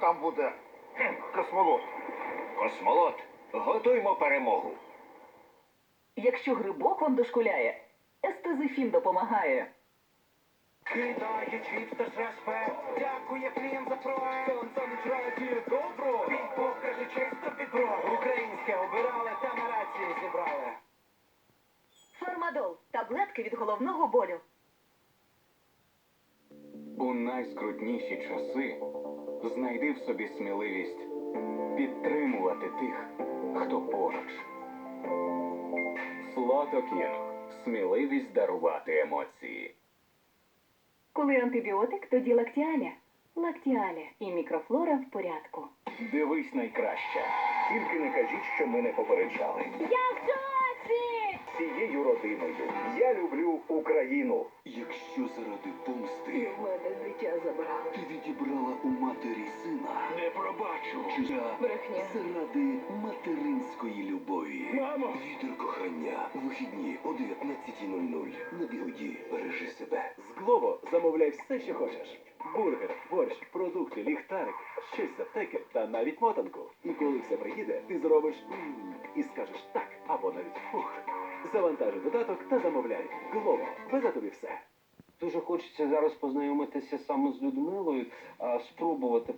там буде космолот. Космолот, готуймо перемогу. Якщо грибок вам дошкуляє, естезифін допомагає. Чіпс та шашпе, дякує клієнт за проект. Сонце не радіє добро, Бік каже чисто під бро. Українське обирали та на рації зібрали. Фармадол таблетки від головного болю. У найскрутніші часи знайди в собі сміливість підтримувати тих, хто поруч. Слотокін. Сміливість дарувати емоції. Коли антибіотик, тоді лактіаля. Лактіаля і мікрофлора в порядку. Дивись найкраще. Тільки не кажіть, що ми не попереджали. Я в шоці! Цією родиною я Україну. Якщо заради помсти в мене життя забрали. ти відібрала у матері сина, Не пробачу. я Брехня. заради материнської любові. Мамо! Вітер кохання. Вихідні о 19.00. На бігоді. Бережи себе. З Глово замовляй все, що хочеш. Бургер, борщ, продукти, ліхтарик, щось з аптеки та навіть мотанку. І коли все приїде, ти зробиш і скажеш так або навіть фух. Завантажи додаток та замовляй. Глово, везе тобі все. Дуже хочеться зараз познайомитися саме з Людмилою, а спробувати